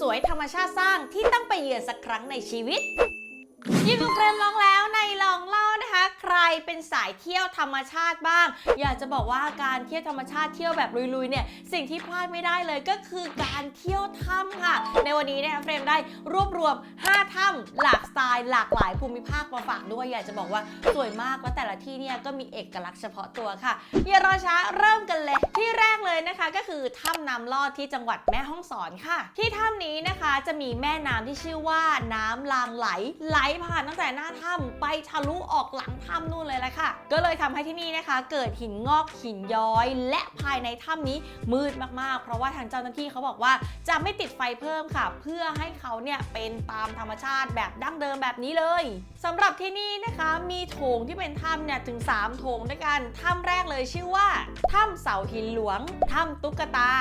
สวยธรรมชาติสร้างที่ต้องไปเยือนสักครั้งในชีวิต ยินดีเฟรมลองแล้วในลองเล่านะคะ ใครเป็นสายเที่ยวธรรมชาติบ้าง อยากจะบอกว่าการเที่ยวธรรมชาติเที่ยวแบบลุยๆเนี่ยสิ่งที่พลาดไม่ได้เลยก็คือการเที่ยวถ้ำค่ะ ในวันนี้นะคะเฟรมได้รวบรวม 5 ถ้ำหลากสไตล์หลากหลายภูมิภาคมาฝากด้วย อยากจะบอกว่าสวยมากและแต่ละที่เนี่ยก็มีเอกลักษณ์เฉพาะตัวค่ะอย่ารอช้าเริ่มกันเลยที่แรกเลยนะคะ ก็คือถ้ำน้ำลอดที่จังหวัดแม่ฮ่องสอนค่ะ ที่ถ้ำนี้นะคะจะมีแม่น้ำที่ชื่อว่าน้ำลางไหลไหลผ่านตั้งแต่หน้าถ้ำไปทะลุออกหลังถ้ำนู่นเลยละค่ะ ก็เลยทำให้ที่นี่นะคะ เกิดหินงอกหินย้อย และภายในถ้ำนี้มืดมากๆ เพราะว่าทางเจ้าหน้าที่เขาบอกว่าจะไม่ติดไฟเพิ่มค่ะ เพื่อให้เขาเนี่ยเป็นตามธรรมชาติแบบดั้งเดิมแบบนี้เลยสำหรับที่นี่นะคะมีโถงที่เป็นถ้ำเนี่ยถึง 3 โถงด้วยกันถ้ำแรกเลยชื่อว่าถ้ำเสาหินหลวงถ้ำตุ๊กตา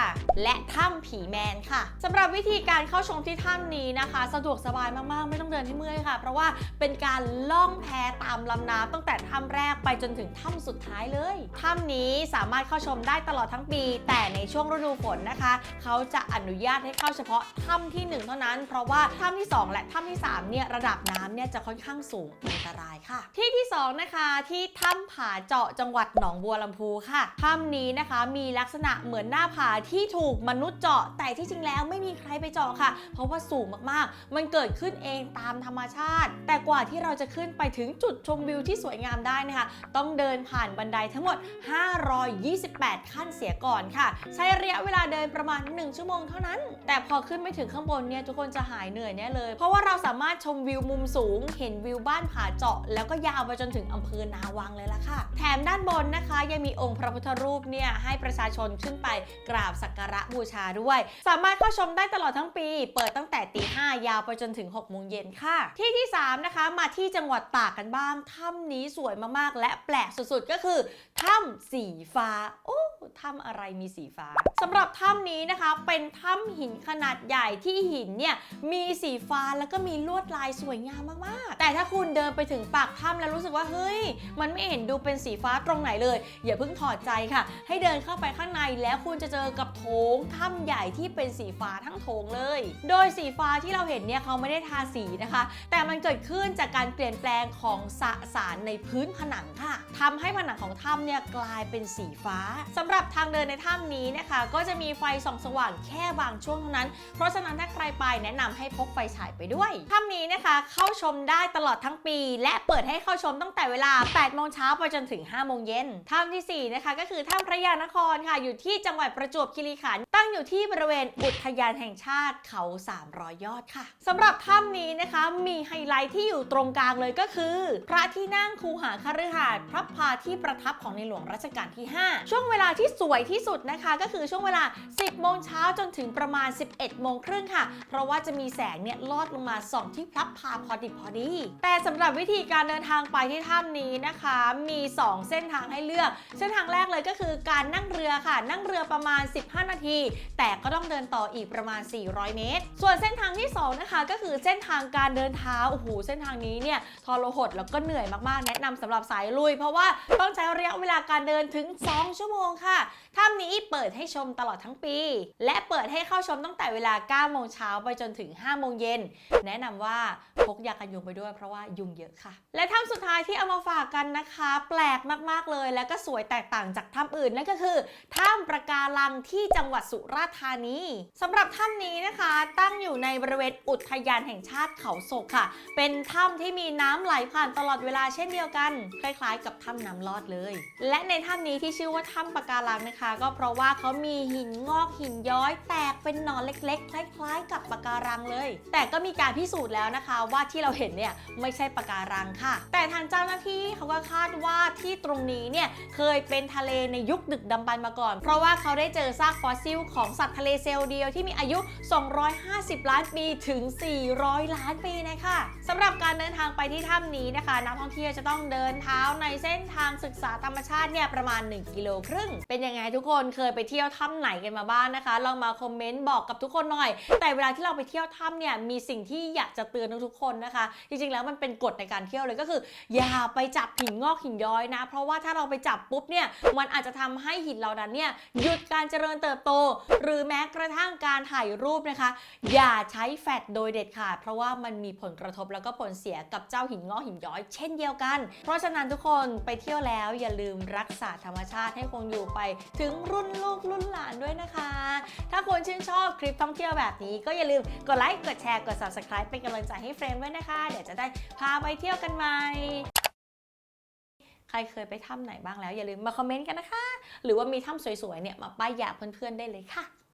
และถ้ำผีแมนค่ะสำหรับวิธีการเข้าชมที่ถ้ำนี้นะคะ สะดวกสบายมากๆ ไม่ต้องเดินให้เมื่อยค่ะ เพราะว่าเป็นการล่องแพตามลำน้ำตั้งแต่ถ้ำแรกไปจนถึงถ้ำสุดท้ายเลยถ้ำนี้สามารถเข้าชมได้ตลอดทั้งปี แต่ในช่วงฤดูฝนนะคะ เขาจะอนุญาตให้เข้าเฉพาะถ้ำที่ 1 เท่านั้น เพราะว่าถ้ำที่ 2 และถ้ำที่ 3 เนี่ยระดับน้ำเนี่ยจะค่อนข้างสูงอันตรายค่ะ ที่ที่ 2 นะคะที่ถ้ำผาเจาะจังหวัดหนองบัวลำพูค่ะถ้ำนี้นะคะมีลักษณะเหมือนหน้าผาที่ถูกมนุษย์เจาะ แต่ที่จริงแล้วไม่มีใครไปเจาะค่ะ เพราะว่าสูงมากๆ มันเกิดขึ้นเองตามธรรมชาติ แต่กว่าที่เราจะขึ้นไปถึงจุดชมวิววที่สวยงามได้นะคะ ต้องเดินผ่านบันไดทั้งหมด 528 ขั้นเสียก่อนค่ะ ใช้ระยะเวลาเดินประมาณ 1 ชั่วโมงเท่านั้น แต่พอขึ้นไปถึงข้างบนเนี่ยทุกคนจะหายเหนื่อยแน่เลย เพราะว่าเราสามารถชมวิวมุมสูง เห็นวิวบ้านผาเจาะ แล้วก็ยาวไปจนถึงอำเภอนาวังเลยล่ะค่ะแถมด้านบนนะคะ ยังมีองค์พระพุทธรูปเนี่ยให้ประชาชนขึ้นไปกราบสักการะบูชาด้วย สามารถเข้าชมได้ตลอดทั้งปี เปิดตั้งแต่ตีห้ายาวไปจนถึง6โมงเย็นค่ะ ที่ที่ 3 นะคะ มาที่จังหวัดตากกันบ้างถ้ำนี้สวยมากๆ และแปลกสุดๆ ก็คือถ้ำสีฟ้าโอ้ถ้ำอะไรมีสีฟ้าสำหรับถ้ำนี้นะคะเป็นถ้ำหินขนาดใหญ่ที่หินเนี่ยมีสีฟ้าแล้วก็มีลวดลายสวยงามมากๆ แต่ถ้าคุณเดินไปถึงปากถ้ำแล้วรู้สึกว่าเฮ้ย มันไม่เห็นดูเป็นสีฟ้าตรงไหนเลย อย่าเพิ่งถอดใจค่ะ ให้เดินเข้าไปข้างในแล้วคุณจะเจอกับโถงถ้ำใหญ่ที่เป็นสีฟ้าทั้งโถงเลย โดยสีฟ้าที่เราเห็นเนี่ยเขาไม่ได้ทาสีนะคะ แต่มันเกิดขึ้นจากการเปลี่ยนแปลงของสสารในพื้นผนังค่ะทำให้ผนังของถ้ำเนี่ยกลายเป็นสีฟ้าสำหรับทางเดินในถ้ำนี้นะคะ ก็จะมีไฟส่องสว่างแค่บางช่วงเท่านั้น เพราะฉะนั้นถ้าใครไปแนะนำให้พกไฟฉายไปด้วยถ้ำนี้นะคะเข้าชมได้ตลอดทั้งปี และเปิดให้เข้าชมตั้งแต่เวลา 8 โมงเช้าไปจนถึง5โมงเย็นถ้ำทีสี่ 4 นะคะ ก็คือถ้ำพระยานครค่ะ อยู่ที่จังหวัดประจวบคีรีขันธ์ ตั้งอยู่ที่บริเวณอุทยานแห่งชาติเขา 300 ยอดค่ะสำหรับถ้ำนี้นะคะมีไฮไลท์ที่อยู่ตรงกลางเลยก็คือ พระที่นั่งคูหาคฤหาสน์พระพาที่ประทับของในหลวงรัชกาลที่ 5 ช่วงเวลาที่สวยที่สุดนะคะ ก็คือช่วงเวลา 10 โมงเช้าจนถึงประมาณ 11 โมงครึ่งค่ะ เพราะว่าจะมีแสงเนี่ยลอดลงมาส่องที่พระพาพอดิบพอดี แต่สำหรับวิธีการเดินทางไปที่ถ้ำนี้นะคะ มี 2 เส้นทางให้เลือก เส้นทางแรกเลยก็คือการนั่งเรือค่ะ นั่งเรือประมาณ 15 นาทีแต่ก็ต้องเดินต่ออีกประมาณ 400 เมตร ส่วนเส้นทางที่ 2 นะคะ ก็คือเส้นทางการเดินเท้าโอ้โหเส้นทางนี้เนี่ยทรหดแล้วก็เหนื่อยมากๆ แนะนำสำหรับสายลุย เพราะว่าต้องใช้ระยะเวลาการเดินถึง 2 ชั่วโมงค่ะถ้ำนี้เปิดให้ชมตลอดทั้งปี และเปิดให้เข้าชมตั้งแต่เวลา 9 โมงเช้าไปจนถึง 5 โมงเย็น แนะนำว่าพกยากันยุงไปด้วยเพราะว่ายุงเยอะค่ะ และถ้ำสุดท้ายที่เอามาฝากกันนะคะ แปลกมากๆเลย และก็สวยแตกต่างจากถ้ำอื่นนั่นก็คือถ้ำประการังที่จังหวัดสุราษฎร์ธานีสำหรับถ้ำนี้นะคะ ตั้งอยู่ในบริเวณอุทยานแห่งชาติเขาศกค่ะ เป็นถ้ำที่มีน้ำไหลผ่านตลอดเวลาเช่นเดียวกัน คล้ายๆ กับถ้ำน้ำลอดเลย และในถ้ำนี้ที่ชื่อว่าถ้ำปะการังนะคะ ก็เพราะว่าเขามีหินงอกหินย้อยแตกเป็นหนอนเล็ก ๆ คล้ายๆ กับปะการังเลย แต่ก็มีการพิสูจน์แล้วนะคะ ว่าที่เราเห็นเนี่ยไม่ใช่ปะการังค่ะ แต่ทางเจ้าหน้าที่เขาก็คาดว่าที่ตรงนี้เนี่ยเคยเป็นทะเลในยุคดึกดำบรรพ์มาก่อน เพราะว่าเขาได้เจอซากฟอสซิลของสัตว์ทะเลเซลล์เดียวที่มีอายุ 250 ล้านปีถึง 400 ล้านปีนะคะสำหรับการเดินทางไปที่ถ้ำนี้นะคะ นักท่องเที่ยวจะต้องเดินเท้าในเส้นทางศึกษาธรรมชาติเนี่ยประมาณ 1 กิโลครึ่ง เป็นยังไงทุกคนเคยไปเที่ยวถ้ำไหนกันมาบ้างนะคะ ลองมาคอมเมนต์บอกกับทุกคนหน่อย แต่เวลาที่เราไปเที่ยวถ้ำเนี่ยมีสิ่งที่อยากจะเตือนทุกๆคนนะคะ จริงๆแล้วมันเป็นกฎในการเที่ยวเลยก็คือ อย่าไปจับหินงอกหินย้อยนะ เพราะว่าถ้าเราไปจับปุ๊บเนี่ยมันอาจจะทำให้หินเหล่านั้นเนี่ยหยุดการเจริญเติบโตหรือแม้กระทั่งการถ่ายรูปนะคะ อย่าใช้แฟลชโดยเด็ดขาดเพราะว่ามันมีผลกระทบแล้วก็ผลเสียกับเจ้าหินงอกหินย้อยเช่นเดียวกัน เพราะฉะนั้นทุกคนไปเที่ยวแล้วอย่าลืมรักษาธรรมชาติให้คงอยู่ไป ถึงรุ่นลูกรุ่นหลานด้วยนะคะ ถ้าคุณชื่นชอบคลิปท่องเที่ยวแบบนี้ ก็อย่าลืมกดไลค์กดแชร์กด subscribe เป็นกำลังใจให้เฟรมด้วยนะคะ เดี๋ยวจะได้พาไปเที่ยวกันใหม่ ใครเคยไปถ้ำไหนบ้างแล้วอย่าลืมมาคอมเมนต์กันนะคะ หรือว่ามีถ้ำสวยๆเนี่ยมาป้ายยาเพื่อนๆได้เลยค่ะ